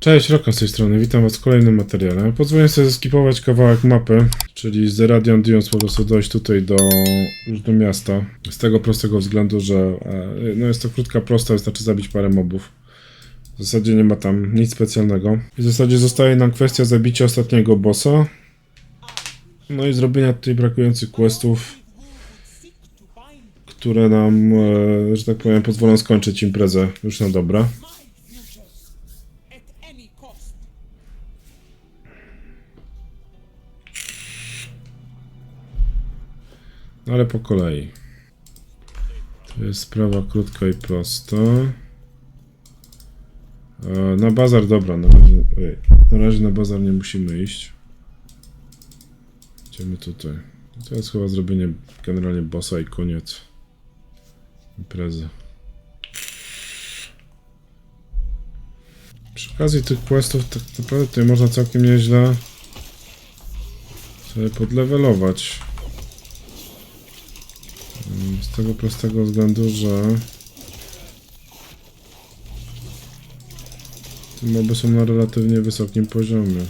Cześć, Roka z tej strony, witam was w kolejnym materiale. Pozwolę sobie zeskipować kawałek mapy, czyli z Radiant Dunes po prostu dojść tutaj do, do miasta. Z tego prostego względu, że e, no jest to krótka, prosta, wystarczy zabić parę mobów. W zasadzie nie ma tam nic specjalnego. I w zasadzie zostaje nam kwestia zabicia ostatniego bossa. No i zrobienia tutaj brakujących questów, które nam, e, że tak powiem, pozwolą skończyć imprezę już na dobre. Ale po kolei. To jest sprawa krótka i prosta. E, Na bazar, dobra, na razie, ojej, na razie na bazar nie musimy iść. Idziemy tutaj. To jest chyba zrobienie generalnie bossa i koniec imprezy. Przy okazji tych questów tak naprawdę tutaj można całkiem nieźle sobie podlewelować. Z tego prostego względu, że te moby są na relatywnie wysokim poziomie.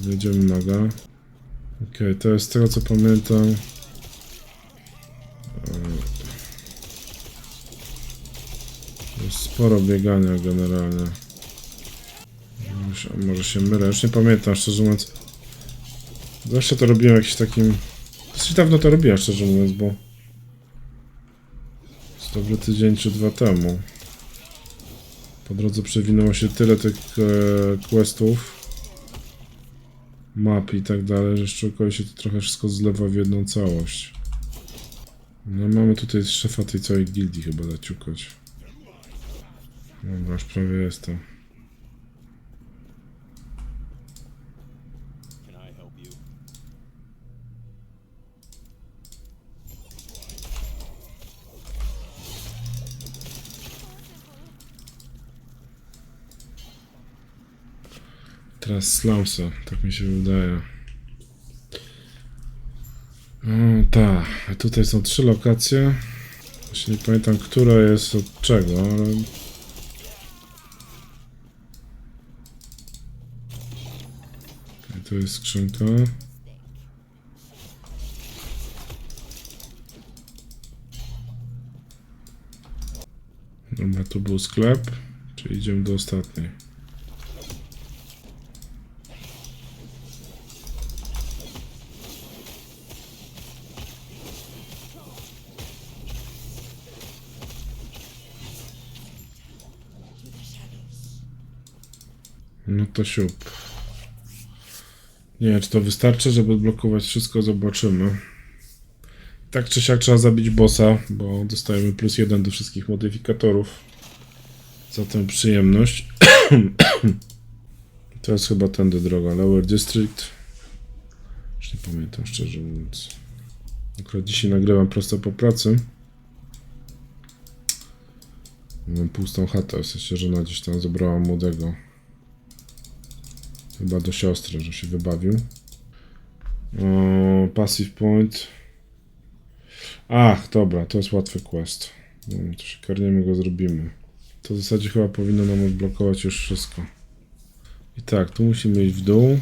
Wjedziemy maga. Okej, to jest z tego co pamiętam. e, Jest sporo biegania generalnie. Może się mylę, już nie pamiętam szczerze mówiąc. Zawsze to robiłem jakimś takim Dosyć dawno to robiłem, szczerze mówiąc, bo... Z dobry tydzień czy dwa temu. Po drodze przewinęło się tyle tych e, questów, map i tak dalej, że szczerze się to trochę wszystko zlewa w jedną całość. No mamy tutaj szefa tej całej gildii chyba zaciukać. Dobra, już prawie jestem. Teraz slumsy, tak mi się wydaje. No tak, tutaj są trzy lokacje. Jeszcze nie pamiętam, która jest od czego, ale... Okej, tu jest skrzynka. Dobra, tu był sklep, czyli idziemy do ostatniej. No to siup. Nie wiem, czy to wystarczy, żeby odblokować wszystko, zobaczymy. Tak czy siak trzeba zabić bossa, bo dostajemy plus jeden do wszystkich modyfikatorów. Za tę przyjemność. to jest chyba tędy droga. Lower District. Już nie pamiętam, szczerze mówiąc. Akurat dzisiaj nagrywam prosto po pracy. Mam pustą chatę, w sensie żona gdzieś tam zabrała młodego. Chyba do siostry, że się wybawił. O, passive point. Ach, dobra, to jest łatwy quest. No, to się karniemy go zrobimy. To w zasadzie chyba powinno nam odblokować już wszystko. I tak, tu musimy iść w dół.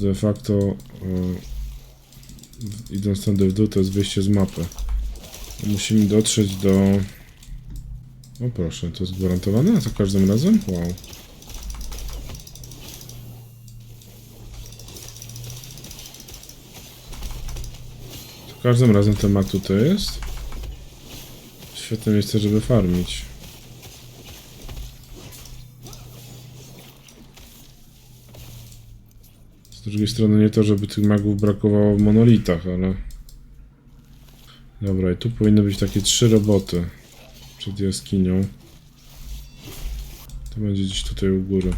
De facto e, idąc tędy w dół to jest wyjście z mapy. Musimy dotrzeć do... O proszę, to jest gwarantowane za każdym razem? Wow. Za każdym razem ten mak tutaj jest. Świetne miejsce, żeby farmić. Z drugiej strony nie to, żeby tych magów brakowało w monolitach, ale... Dobra, i tu powinny być takie trzy roboty przed jaskinią. To będzie gdzieś tutaj u góry.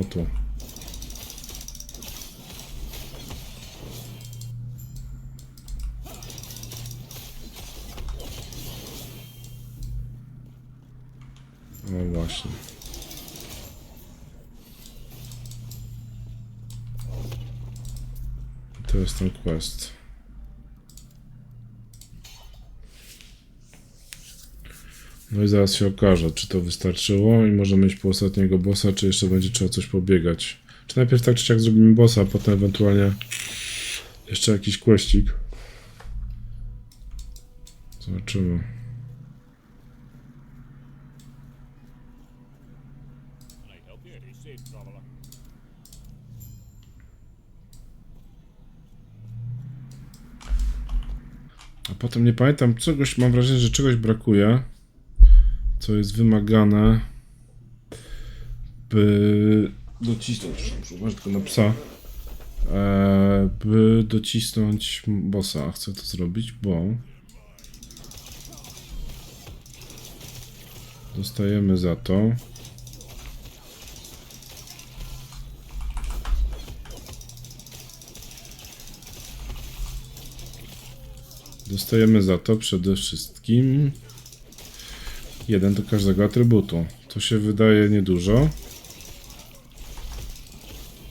O tu. Właśnie. I to jest ten quest. No i zaraz się okaże, czy to wystarczyło i możemy iść po ostatniego bossa, czy jeszcze będzie trzeba coś pobiegać. Czy najpierw tak czy siak zrobimy bossa, a potem ewentualnie jeszcze jakiś questik. Zobaczymy. A potem nie pamiętam czegoś, mam wrażenie, że czegoś brakuje, co jest wymagane, by docisnąć, przepraszam, uważaj tylko na psa, e, by docisnąć bossa. Chcę to zrobić, bo dostajemy za to Dostajemy za to przede wszystkim jeden do każdego atrybutu. To się wydaje niedużo.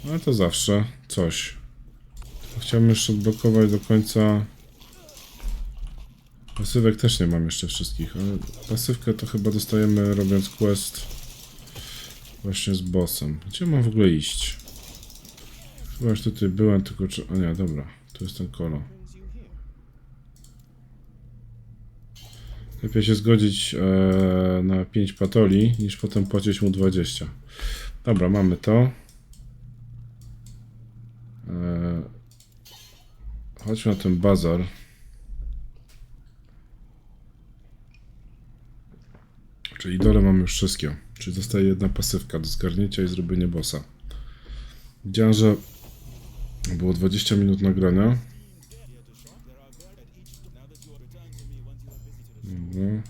Ale to zawsze coś. Chciałbym jeszcze odblokować do końca. Pasywek też nie mam jeszcze wszystkich, ale pasywkę to chyba dostajemy robiąc quest właśnie z bossem. Gdzie mam w ogóle iść? Chyba już tutaj byłem, tylko. A nie, dobra. Tu jest ten kolo. Lepiej się zgodzić e, na 5 patoli, niż potem płacić mu 20. Dobra, mamy to. E, chodźmy na ten bazar. Czyli dole mamy już wszystkie. Czyli zostaje jedna pasywka do zgarnięcia i zrobienie bossa. Widziałem, że było 20 minut nagrania. Dobra.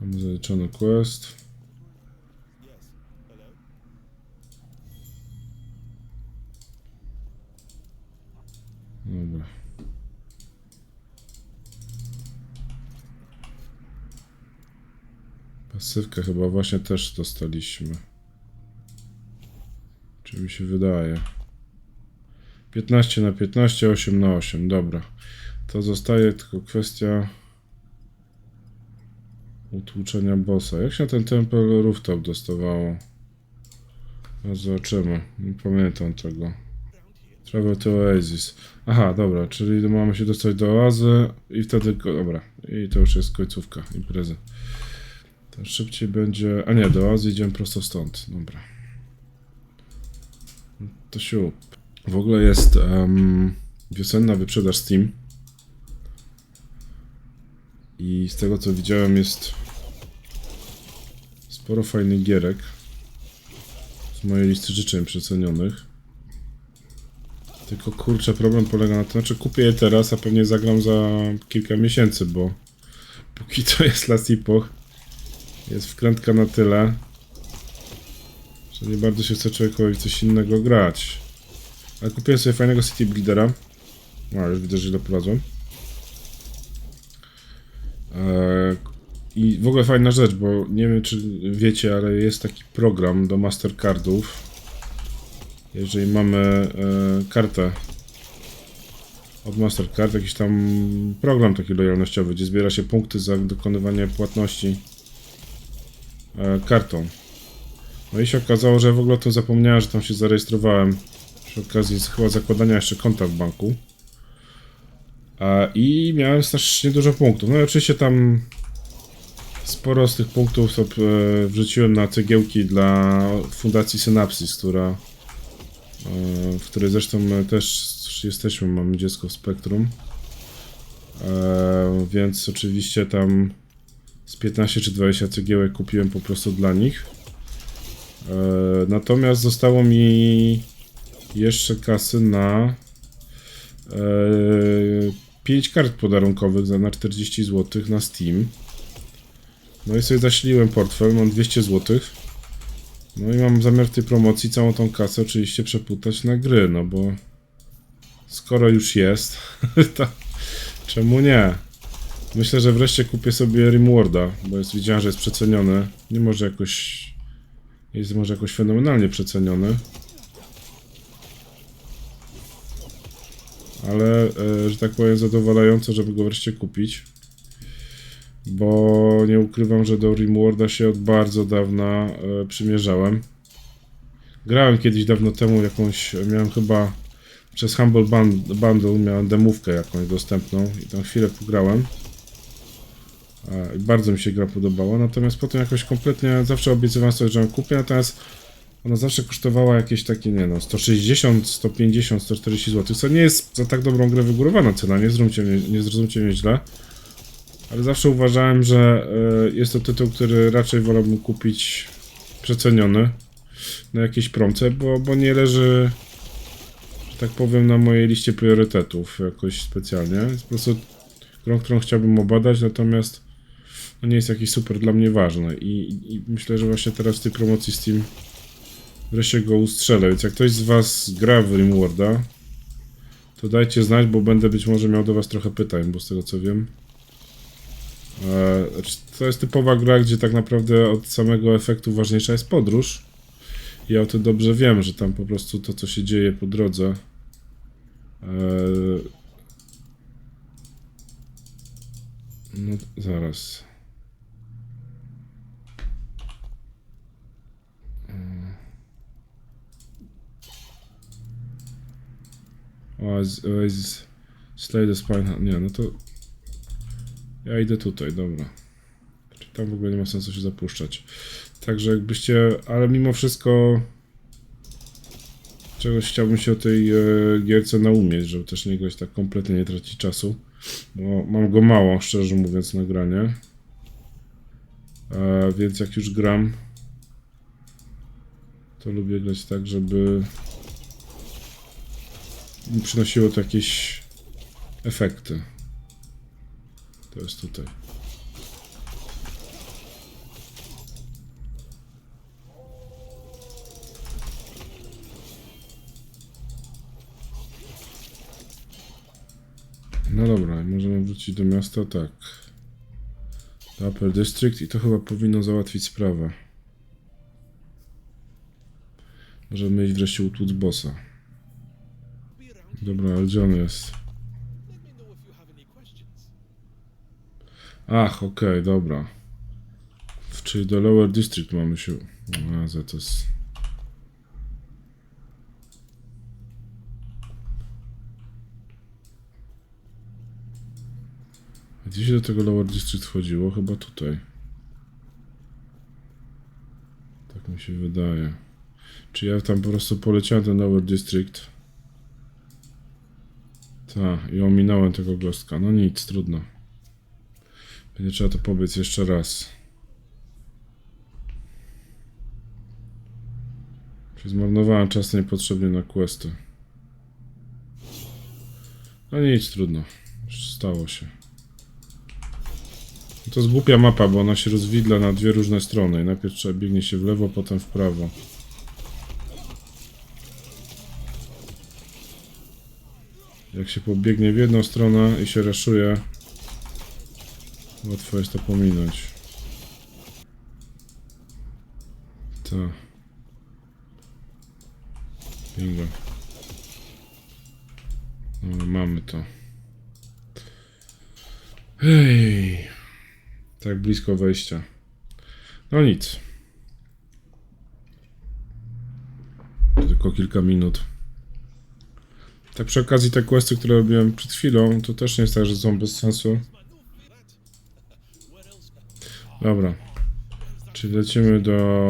Mamy zaliczony quest. Dobra. Pasywkę chyba właśnie też dostaliśmy. Czy mi się wydaje? 15 na 15, 8 na 8, dobra. To zostaje tylko kwestia utłuczenia bossa. Jak się ten Temple Rooftop dostawało? No zobaczymy. Nie pamiętam tego. Travel to Oasis. Aha, dobra, czyli mamy się dostać do oazy i wtedy, dobra, i to już jest końcówka imprezy. To szybciej będzie, a nie, do oazy idziemy prosto stąd, dobra. To siup. W ogóle jest em, wiosenna wyprzedaż Steam. I z tego co widziałem jest sporo fajnych gierek z mojej listy życzeń przecenionych. Tylko kurczę, problem polega na tym, znaczy kupię je teraz, a pewnie zagram za kilka miesięcy, bo póki to jest Last Epoch, jest wkrętka na tyle, że nie bardzo się chce człowiekowi coś innego grać. Ale kupiłem sobie fajnego City Buildera. No, już widzę, że źle. Eee, I w ogóle fajna rzecz, bo nie wiem czy wiecie, ale jest taki program do Mastercardów. Jeżeli mamy e, kartę od Mastercard, jakiś tam program taki lojalnościowy, gdzie zbiera się punkty za dokonywanie płatności e, kartą. No i się okazało, że w ogóle to zapomniałem, że tam się zarejestrowałem przy okazji chyba zakładania jeszcze konta w banku. I miałem strasznie dużo punktów. No i oczywiście tam sporo z tych punktów e, wrzuciłem na cegiełki dla Fundacji Synapsis, która e, w której zresztą też jesteśmy, mamy dziecko w Spektrum. E, więc oczywiście tam z 15 czy 20 cegiełek kupiłem po prostu dla nich. Natomiast zostało mi jeszcze kasy na e, 5 kart podarunkowych za na 40 zł na Steam. No i sobie zasiliłem portfel, mam 200 zł. No i mam zamiar tej promocji całą tą kasę oczywiście przeputać na gry, no bo skoro już jest, to czemu nie? Myślę, że wreszcie kupię sobie Rimworda, bo jest, widziałem, że jest przeceniony. Nie może jakoś... Jest może jakoś fenomenalnie przeceniony. Ale, e, że tak powiem, zadowalająco, żeby go wreszcie kupić. Bo nie ukrywam, że do Rimworda się od bardzo dawna e, przymierzałem. Grałem kiedyś dawno temu jakąś, miałem chyba przez Humble Bund- Bundle miałem demówkę jakąś dostępną i tam chwilę pograłem. E, bardzo mi się gra podobała, natomiast potem jakoś kompletnie zawsze obiecywałem sobie, że ją kupię, natomiast ona zawsze kosztowała jakieś takie, nie no, 160, 150, 140 zł, co nie jest za tak dobrą grę wygórowana cena, nie zrozumcie mnie, nie zrozumcie mnie źle. Ale zawsze uważałem, że e, jest to tytuł, który raczej wolałbym kupić przeceniony na jakiejś promce, bo, bo nie leży, że tak powiem, na mojej liście priorytetów jakoś specjalnie. Jest po prostu grą, którą chciałbym obadać, natomiast no nie jest jakiś super dla mnie ważny i, i myślę, że właśnie teraz w tej promocji Steam wreszcie go ustrzelę, więc jak ktoś z was gra w Rimworda, to dajcie znać, bo będę być może miał do was trochę pytań, bo z tego co wiem e, znaczy, to jest typowa gra, gdzie tak naprawdę od samego efektu ważniejsza jest podróż. Ja o tym dobrze wiem, że tam po prostu to, co się dzieje po drodze. e, No, zaraz. Oasis, Slay the Spine. Nie, no to. Ja idę tutaj, dobra. Tam w ogóle nie ma sensu się zapuszczać. Także jakbyście. Ale mimo wszystko. Czegoś chciałbym się o tej e, gierce naumieć, żeby też nie grać tak kompletnie nie tracić czasu. Bo mam go mało, szczerze mówiąc, na granie. E, więc jak już gram, to lubię grać tak, żeby przynosiło to jakieś efekty. To jest tutaj. No dobra, możemy wrócić do miasta, tak. Do Upper District i to chyba powinno załatwić sprawę. Możemy iść wreszcie utłuc bossa. Dobra, ale gdzie on jest? Ach, okej, dobra. W- Czyli do Lower District mamy się... A, za to jest... Gdzie się do tego Lower District wchodziło? Chyba tutaj. Tak mi się wydaje. Czy ja tam po prostu poleciałem ten Lower District? Tak, i ominąłem tego gostka. No nic, trudno. Będzie trzeba to pobiec jeszcze raz. Czy zmarnowałem czas niepotrzebnie na questy. No nic, trudno. Stało się. To jest głupia mapa, bo ona się rozwidla na dwie różne strony. Najpierw trzeba biegnie się w lewo, potem w prawo. Jak się pobiegnie w jedną stronę i się raszuje, Łatwo jest to pominąć. To. Bingo. No, mamy to. Hej. Tak blisko wejścia. No nic. Tylko kilka minut. Tak przy okazji te questy, które robiłem przed chwilą, to też nie jest tak, że są bez sensu. Dobra. Czyli lecimy do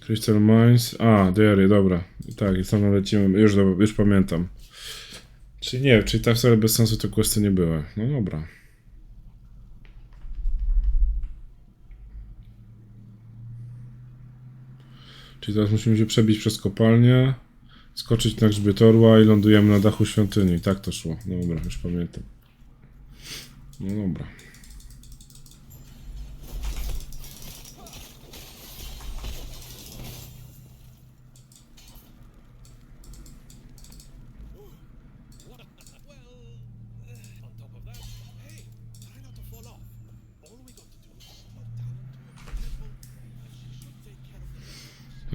Crystal Mines. A, Diary, dobra. Tak, i tam lecimy. Już, dobra, już pamiętam. Czyli nie, czyli tak wcale bez sensu te questy nie były. No dobra. Czyli teraz musimy się przebić przez kopalnię, skoczyć na grzbiet orła i lądujemy na dachu świątyni. Tak to szło. Dobra, już pamiętam. No dobra.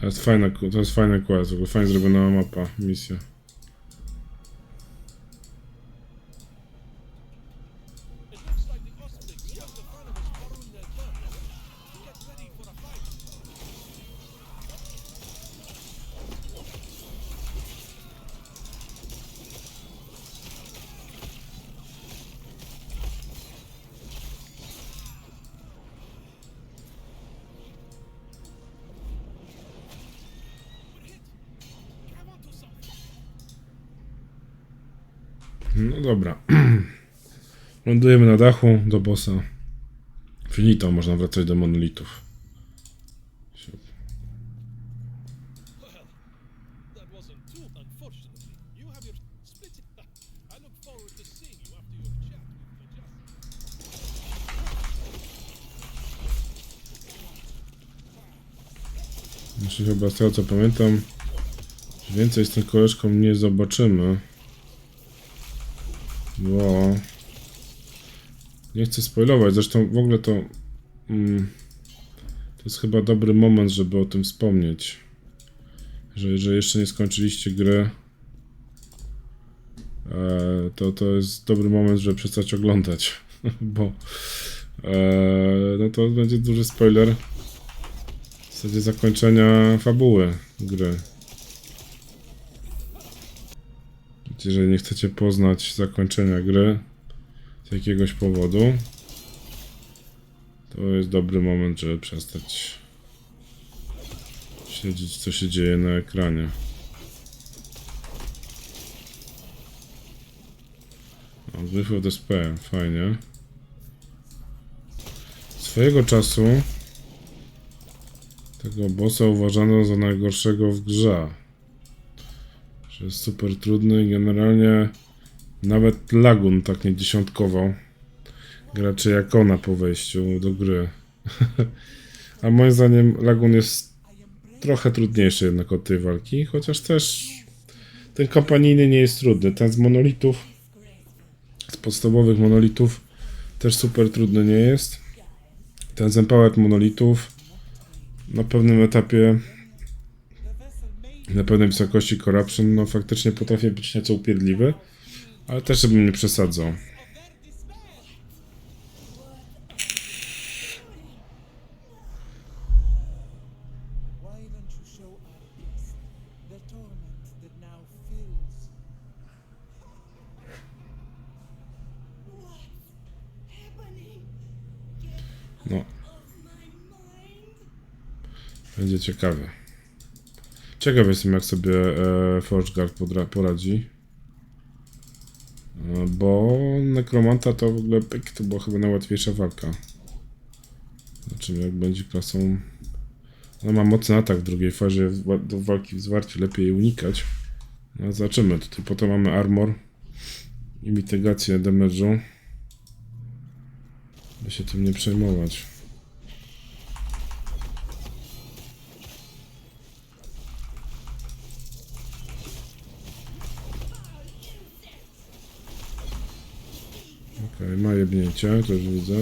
To jest fajna, to jest fajny quest, w ogóle fajnie zrobiona mapa, misja. Dachu do bossa. Finito, można wracać do monolitów. Znaczy chyba z tego co pamiętam, więcej z tym koleżką nie zobaczymy. Bo... Nie chcę spoilować, zresztą w ogóle to... Mm, to jest chyba dobry moment, żeby o tym wspomnieć. Że, jeszcze nie skończyliście gry, e, to, to jest dobry moment, żeby przestać oglądać. Bo... E, no to będzie duży spoiler w zasadzie zakończenia fabuły gry. Jeżeli nie chcecie poznać zakończenia gry jakiegoś powodu, to jest dobry moment, żeby przestać śledzić, co się dzieje na ekranie. O, Glyph of Despair, fajnie. Swojego czasu tego bossa uważano za najgorszego w grze. Że jest super trudny i generalnie nawet Lagun tak nie dziesiątkował graczy jak ona po wejściu do gry. A moim zdaniem Lagun jest trochę trudniejszy jednak od tej walki, chociaż też ten kampanijny nie jest trudny. Ten z monolitów, z podstawowych monolitów też super trudny nie jest. Ten z Empowered monolitów na pewnym etapie, na pewnej wysokości corruption, no faktycznie potrafi być nieco upierdliwy, ale też bym nie przesadzał. No, będzie ciekawe. Ciekaw jestem, jak sobie e, podra- poradzi. Bo Nekromanta to w ogóle pyk, to była chyba najłatwiejsza walka. Zobaczymy, jak będzie klasą. Ona ma mocny atak w drugiej fazie do walki w zwarciu, lepiej unikać. No, zobaczymy. Tutaj potem mamy armor i mitygację damage'u. By się tym nie przejmować. Okej, ma jebnięcie, to już widzę.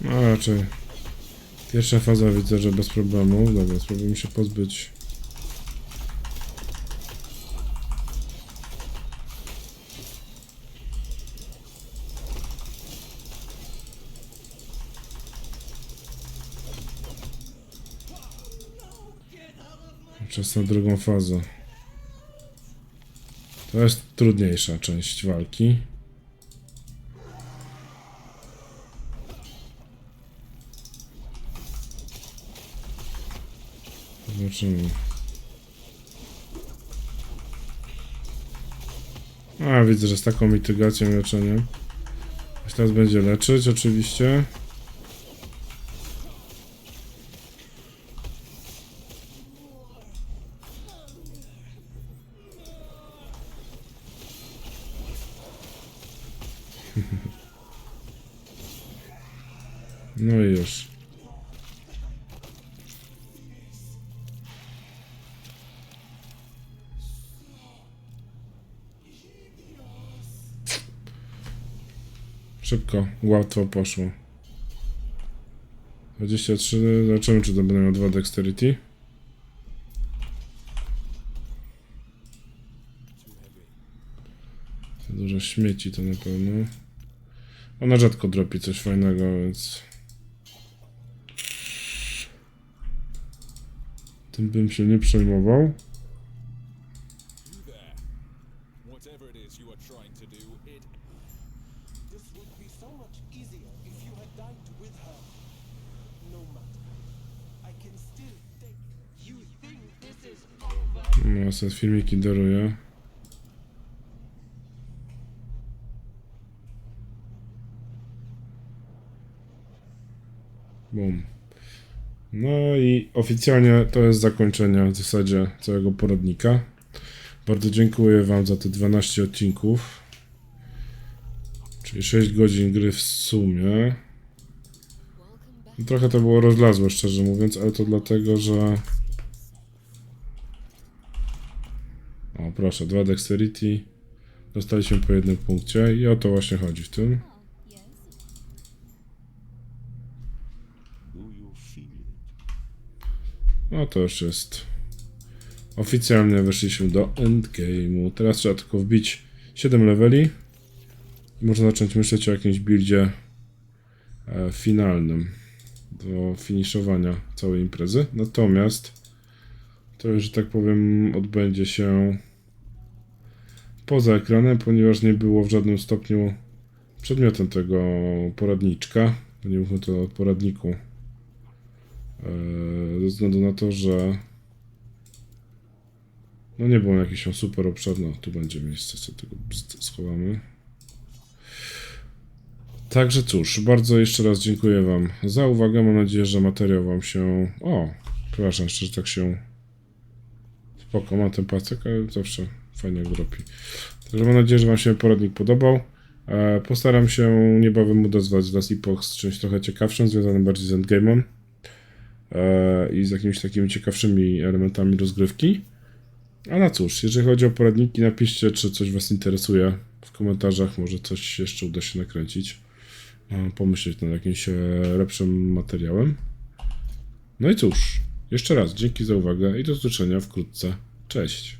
No raczej. Pierwsza faza widzę, że bez problemu. Dobra, spróbujmy się pozbyć. Czas na drugą fazę. To jest trudniejsza część walki. A, widzę, że z taką mitygacją i leczeniem. Aż teraz będzie leczyć, oczywiście. No i już. Szybko, łatwo poszło. 23, zobaczymy czy to będę miał 2 dexterity. Dużo śmieci to na pewno. Ona rzadko dropi coś fajnego, więc... Tym bym się nie przejmował. You there. Whatever it is you are trying to do, it This would be so much easier if you had died with her. No matter. I can still take. You think this is over? No, filmiki. No i oficjalnie to jest zakończenie w zasadzie całego poradnika. Bardzo dziękuję Wam za te 12 odcinków. Czyli 6 godzin gry w sumie. Trochę to było rozlazłe, szczerze mówiąc, ale to dlatego, że O, proszę, dwa dexterity. Dostaliśmy po jednym punkcie i o to właśnie chodzi w tym. No to już jest. Oficjalnie weszliśmy do endgame'u. Teraz trzeba tylko wbić 7 leveli można zacząć myśleć o jakimś buildzie e, finalnym do finiszowania całej imprezy. Natomiast to już, że tak powiem, odbędzie się poza ekranem, ponieważ nie było w żadnym stopniu przedmiotem tego poradniczka. Nie mówmy to o poradniku. Eee, Ze względu na to, że no nie było jakiś super obszar. No, tu będzie miejsce, co tego schowamy. Także cóż, bardzo jeszcze raz dziękuję Wam za uwagę. Mam nadzieję, że materiał Wam się. O, przepraszam, jeszcze, że tak się. Spoko, mam ten pasek, ale zawsze fajnie jak. Także mam nadzieję, że Wam się poradnik podobał. E, Postaram się niebawem odezwać Last Epoch z czymś trochę ciekawszym, związanym bardziej z endgame'em e, i z jakimiś takimi ciekawszymi elementami rozgrywki. A na cóż, jeżeli chodzi o poradniki, napiszcie, czy coś Was interesuje w komentarzach. Może coś jeszcze uda się nakręcić. Pomyśleć nad jakimś e, lepszym materiałem. No i cóż, jeszcze raz dzięki za uwagę i do zobaczenia wkrótce. Cześć.